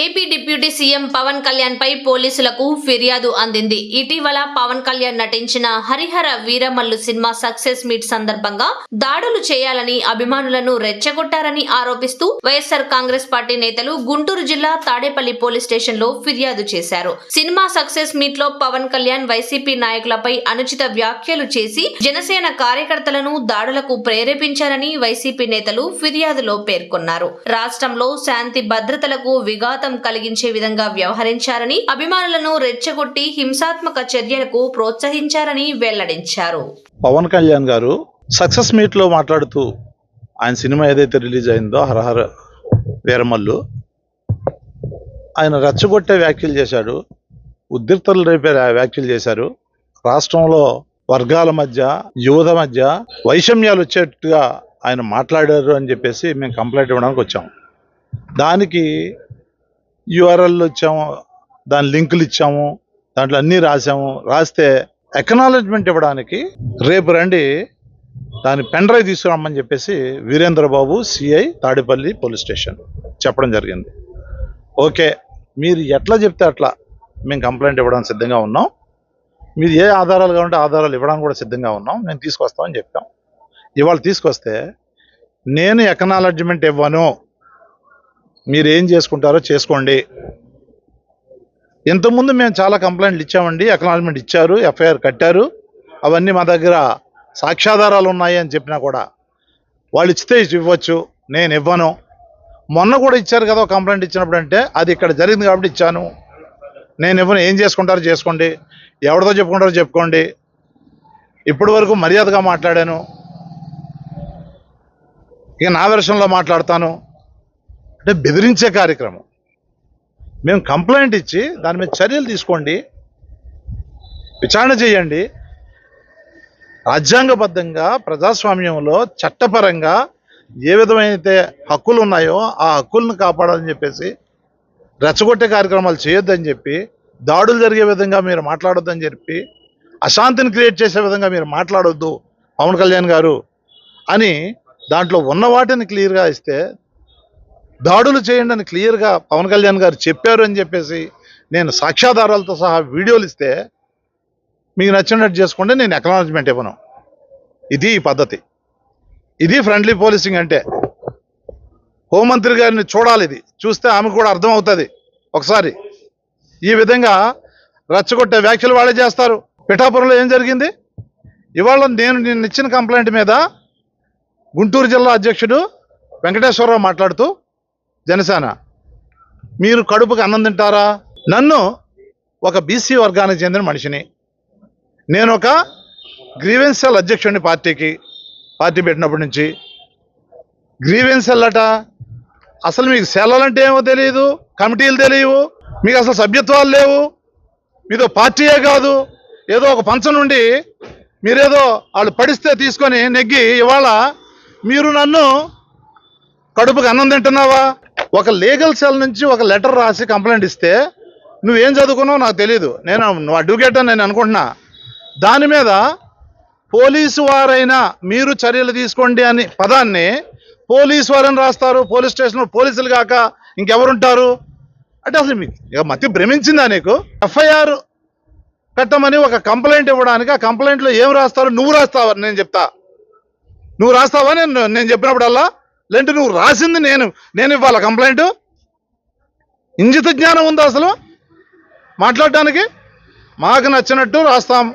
AP deputy CM Pawan Kalyan పై పోలీసులకు ఫిర్యాదు అందింది. ఇటీవల పవన్ కళ్యాణ్ నటించిన Harihara Veeramallu cinema success meet సందర్భంగా దాడులు చేయాలని అభిమానులను రెచ్చగొట్టారని ఆరోపిస్తూ వైఎస్ఆర్ కాంగ్రెస్ పార్టీ నేతలు గుంటూరు జిల్లా తాడేపల్లి పోలీస్ స్టేషన్లో ఫిర్యాదు చేశారు. సినిమా సక్సెస్ మీట్లో పవన్ కళ్యాణ్ వైసీపీ నాయకులపై అనుచిత వ్యాఖ్యలు చేసి జనసేన కార్యకర్తలను దాడులకు ప్రేరేపించారని వైసీపీ నేతలు ఫిర్యాదులో పేర్కొన్నారు. రాష్ట్రంలో శాంతి భద్రతలకు విఘాత కలిగించే విధంగా వ్యవహరించారని అభిమానులను రెచ్చగొట్టి హింసాత్మక చర్యలకు ప్రోత్సహించారని వెల్లడించారు. పవన్ కళ్యాణ్ గారు సక్సెస్ మీట్లో మాట్లాడుతూ ఆయన సినిమా ఏదైతే రిలీజ్ అయిందో హరహర వీరమల్లు ఆయన రెచ్చగొట్టే వ్యాఖ్యలు చేశాడు ఉద్రిక్తలు రేపే వ్యాఖ్యలు చేశారు. రాష్ట్రంలో వర్గాల మధ్య యువత మధ్య వైషమ్యాలు వచ్చేట్టుగా ఆయన మాట్లాడారు అని చెప్పేసి మేము కంప్లైంట్ ఇవ్వడానికి వచ్చాము దానికి యూఆర్ఎల్ ఇచ్చాము దాని లింకులు ఇచ్చాము దాంట్లో అన్నీ రాసాము రాస్తే ఎకనాలజ్మెంట్ ఇవ్వడానికి రేపు రండి దాని పెన్ డ్రైవ్ తీసుకురమ్మని చెప్పేసి Veerendrababu CI Tadepalli police station చెప్పడం జరిగింది. ఓకే మీరు ఎట్లా చెప్తే అట్లా మేము కంప్లైంట్ ఇవ్వడానికి సిద్ధంగా ఉన్నాం. మీరు ఏ ఆధారాలు కావాలంటే ఆధారాలు ఇవ్వడానికి కూడా సిద్ధంగా ఉన్నాం. నేను తీసుకొస్తామని చెప్పాం. ఇవాళ తీసుకొస్తే నేను ఎకనాలజ్మెంట్ ఇవ్వను. మీరు ఏం చేసుకుంటారో చేసుకోండి. ఇంతకుముందు మేము చాలా కంప్లైంట్లు ఇచ్చామండి అక్నాలజ్మెంట్ ఇచ్చారు ఎఫ్ఐఆర్ కట్టారు. అవన్నీ మా దగ్గర సాక్ష్యాధారాలు ఉన్నాయి అని చెప్పినా కూడా వాళ్ళు ఇచ్చితే ఇవ్వచ్చు నేను ఇవ్వను. మొన్న కూడా ఇచ్చారు కదా ఒక కంప్లైంట్ ఇచ్చినప్పుడు అంటే అది ఇక్కడ జరిగింది కాబట్టి ఇచ్చాను. నేను ఇవ్వను ఏం చేసుకుంటారో చేసుకోండి. ఎవరితో చెప్పుకుంటారో చెప్పుకోండి. ఇప్పటి వరకు మర్యాదగా మాట్లాడాను. ఇక నా వెర్షన్లో మాట్లాడతాను. అంటే బెదిరించే కార్యక్రమం. మేము కంప్లైంట్ ఇచ్చి దాని మీద చర్యలు తీసుకోండి విచారణ చేయండి. రాజ్యాంగబద్ధంగా ప్రజాస్వామ్యంలో చట్టపరంగా ఏ విధమైతే హక్కులు ఉన్నాయో ఆ హక్కులను కాపాడాలని చెప్పేసి రెచ్చగొట్టే కార్యక్రమాలు చేయొద్దని చెప్పి దాడులు జరిగే విధంగా మీరు మాట్లాడొద్దని చెప్పి అశాంతిని క్రియేట్ చేసే విధంగా మీరు మాట్లాడొద్దు పవన్ కళ్యాణ్ గారు అని దాంట్లో ఉన్న వాటిని క్లియర్గా ఇస్తే దాడులు చేయండి అని క్లియర్గా పవన్ కళ్యాణ్ గారు చెప్పారు అని చెప్పేసి నేను సాక్ష్యాధారాలతో సహా వీడియోలు ఇస్తే మీకు నచ్చినట్టు చేసుకుంటే నేను ఎకనాలజ్మెంట్ ఇవ్వను. ఇది ఈ పద్ధతి. ఇది ఫ్రెండ్లీ పోలీసింగ్ అంటే. హోంమంత్రి గారిని చూడాలి ఇది. చూస్తే ఆమెకు కూడా అర్థమవుతుంది. ఒకసారి. ఈ విధంగా రచ్చగొట్టే వ్యాఖ్యలు వాళ్ళే చేస్తారు. పిఠాపురంలో ఏం జరిగింది? ఇవాళ నేను నిన్న ఇచ్చిన కంప్లైంట్ మీద గుంటూరు జిల్లా అధ్యక్షుడు వెంకటేశ్వరరావు మాట్లాడుతూ జనసేన. మీరు కడుపుకి అన్నం తింటారా? నన్ను ఒక బీసీ వర్గానికి చెందిన మనిషిని. నేను ఒక గ్రీవెన్సెల్ అధ్యక్షుడిని పార్టీకి పార్టీ పెట్టినప్పటి నుంచి. గ్రీవెన్సల్ అట అసలు మీకు సెలవులంటే ఏమో తెలియదు కమిటీలు తెలియవు మీకు అసలు సభ్యత్వాలు లేవు. మీతో పార్టీయే కాదు. ఏదో ఒక పంచ నుండి మీరేదో వాళ్ళు పడిస్తే తీసుకొని నెగ్గి ఇవాళ మీరు నన్ను కడుపుకి అన్నం తింటున్నావా? ఒక లీగల్ సెల్ నుంచి ఒక లెటర్ రాసి కంప్లైంట్ ఇస్తే నువ్వేం చదువుకున్నావు నాకు తెలియదు నేను నువ్వు అడ్వకేట్ అని నేను అనుకుంటున్నా. దాని మీద పోలీసు వారైనా మీరు చర్యలు తీసుకోండి అని పదాన్ని పోలీసు వారని రాస్తారు. పోలీస్ స్టేషన్లో పోలీసులు కాక ఇంకెవరుంటారు? అంటే అసలు మీకు ఇక మతి భ్రమించిందా నీకు? ఎఫ్ఐఆర్ కట్టమని ఒక కంప్లైంట్ ఇవ్వడానికి ఆ కంప్లైంట్లో ఏం రాస్తారు? నువ్వు రాస్తావని నేను చెప్తా. నువ్వు రాస్తావా? నేను నేను చెప్పినప్పుడల్లా లేదంటే నువ్వు రాసింది నేను నేను ఇవ్వాలా కంప్లైంట్ ఇంజిత జ్ఞానం ఉందా అసలు? మాట్లాడటానికి? మాకు నచ్చినట్టు రాస్తాం.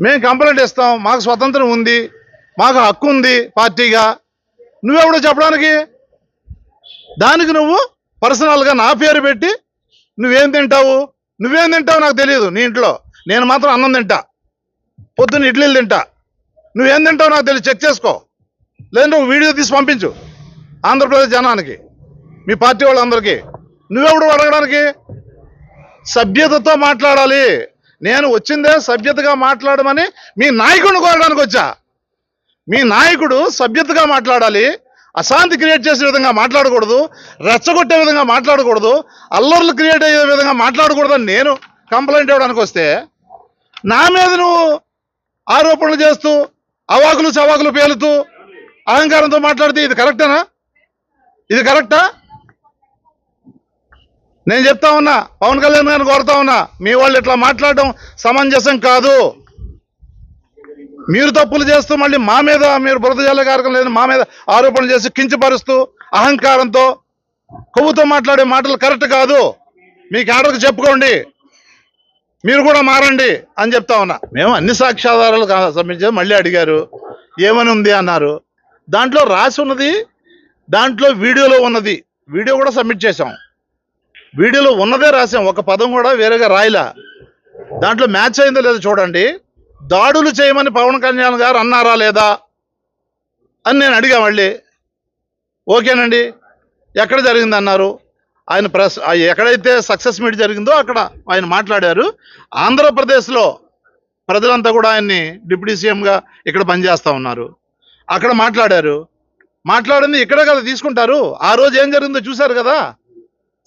మేము కంప్లైంట్ ఇస్తాం. మాకు స్వతంత్రం ఉంది. మాకు హక్కు ఉంది పార్టీగా. నువ్వెవడో చెప్పడానికి? దానికి నువ్వు పర్సనల్గా నా పేరు పెట్టి నువ్వేం తింటావు? నువ్వేం తింటావు నాకు తెలియదు నీ ఇంట్లో. నేను మాత్రం అన్నం తింటా. పొద్దున్న ఇడ్లీలు తింటా. నువ్వేం తింటావు నాకు తెలియదు? చెక్ చేసుకో. లేదు నువ్వు వీడియో తీసి పంపించు. ఆంధ్రప్రదేశ్ జనానికి మీ పార్టీ వాళ్ళందరికీ. నువ్వెవడు అడగడానికి? సభ్యతతో మాట్లాడాలి. నేను వచ్చిందే సభ్యతగా మాట్లాడమని మీ నాయకుడిని కోరడానికి వచ్చా. మీ నాయకుడు సభ్యతగా మాట్లాడాలి. అశాంతి క్రియేట్ చేసే విధంగా మాట్లాడకూడదు. రెచ్చగొట్టే విధంగా మాట్లాడకూడదు. అల్లర్లు క్రియేట్ అయ్యే విధంగా మాట్లాడకూడదు నేను కంప్లైంట్ ఇవ్వడానికి వస్తే నా మీద నువ్వు ఆరోపణలు చేస్తూ అవాకులు చవాకులు పేలుతూ అహంకారంతో మాట్లాడితే ఇది కరెక్టేనా? ఇది కరెక్టా? నేను చెప్తా ఉన్నా పవన్ కళ్యాణ్ గారిని కోరుతా ఉన్నా మీ వాళ్ళు ఇట్లా మాట్లాడడం సమంజసం కాదు. మీరు తప్పులు చేస్తూ మళ్ళీ మా మీద మీరు బురదజల్ల కార్యక్రమం లేదని మా మీద ఆరోపణలు చేసి కించపరుస్తూ అహంకారంతో కొవ్వుతో మాట్లాడే మాటలు కరెక్ట్ కాదు. మీ క్యాడర్కి చెప్పుకోండి. మీరు కూడా మారండి అని చెప్తా ఉన్నా. మేము అన్ని సాక్ష్యాధారాలు సంబంధించి మళ్ళీ అడిగారు. ఏమని ఉంది అన్నారు. దాంట్లో రాసి ఉన్నది దాంట్లో వీడియోలో ఉన్నది. వీడియో కూడా సబ్మిట్ చేసాం వీడియోలో ఉన్నదే రాసాం ఒక పదం కూడా వేరేగా రాయలా. దాంట్లో మ్యాచ్ అయిందో లేదో చూడండి. దాడులు చేయమని పవన్ కళ్యాణ్ గారు అన్నారా లేదా అని నేను అడిగా మళ్ళీ. ఓకేనండి. ఎక్కడ జరిగింది అన్నారు. ఆయన ప్రెస్ ఆ ఎక్కడైతే సక్సెస్ మీట్ జరిగిందో అక్కడ ఆయన మాట్లాడారు. ఆంధ్రప్రదేశ్లో ప్రజలంతా కూడా ఆయన్ని డిప్యూటీ సీఎంగా ఇక్కడ పనిచేస్తూ ఉన్నారు. అక్కడ మాట్లాడారు. మాట్లాడింది ఇక్కడే కదా తీసుకుంటారు. ఆ రోజు ఏం జరిగిందో చూశారు కదా?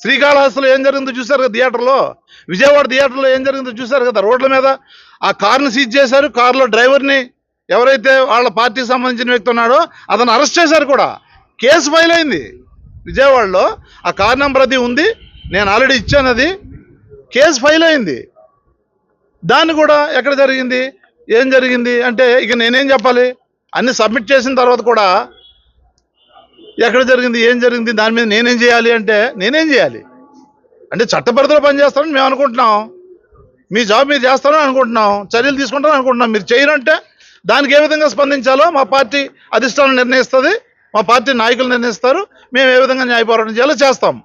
శ్రీకాళహస్తిలో ఏం జరిగిందో చూశారు కదా థియేటర్లో? విజయవాడ థియేటర్లో ఏం జరిగిందో చూశారు కదా రోడ్ల మీద? ఆ కార్ని సీజ్ చేశారు. కారులో డ్రైవర్ని ఎవరైతే వాళ్ళ పార్టీకి సంబంధించిన వ్యక్తి ఉన్నాడో అతను అరెస్ట్ చేశారు కూడా. కేసు ఫైల్ అయింది విజయవాడలో. ఆ కార్ నెంబర్ అది ఉంది. నేను ఆల్రెడీ ఇచ్చాను అది. కేసు ఫైల్ అయింది. దాన్ని కూడా ఎక్కడ జరిగింది? ఏం జరిగింది? అంటే ఇక నేనేం చెప్పాలి? అన్ని సబ్మిట్ చేసిన తర్వాత కూడా ఎక్కడ జరిగింది ఏం జరిగింది దాని మీద నేనేం చేయాలి అంటే నేనేం చేయాలి? అంటే చట్టపరిధిలో పనిచేస్తానని మేము అనుకుంటున్నాం. మీ జాబ్ మీరు చేస్తారని అనుకుంటున్నాం. చర్యలు తీసుకుంటారని అనుకుంటున్నాం. మీరు చేయరంటే దానికి ఏ విధంగా స్పందించాలో మా పార్టీ అధిష్టానం నిర్ణయిస్తుంది మా పార్టీ నాయకులు నిర్ణయిస్తారు మేము ఏ విధంగా న్యాయ పోరాటం చేయాలో చేస్తాం.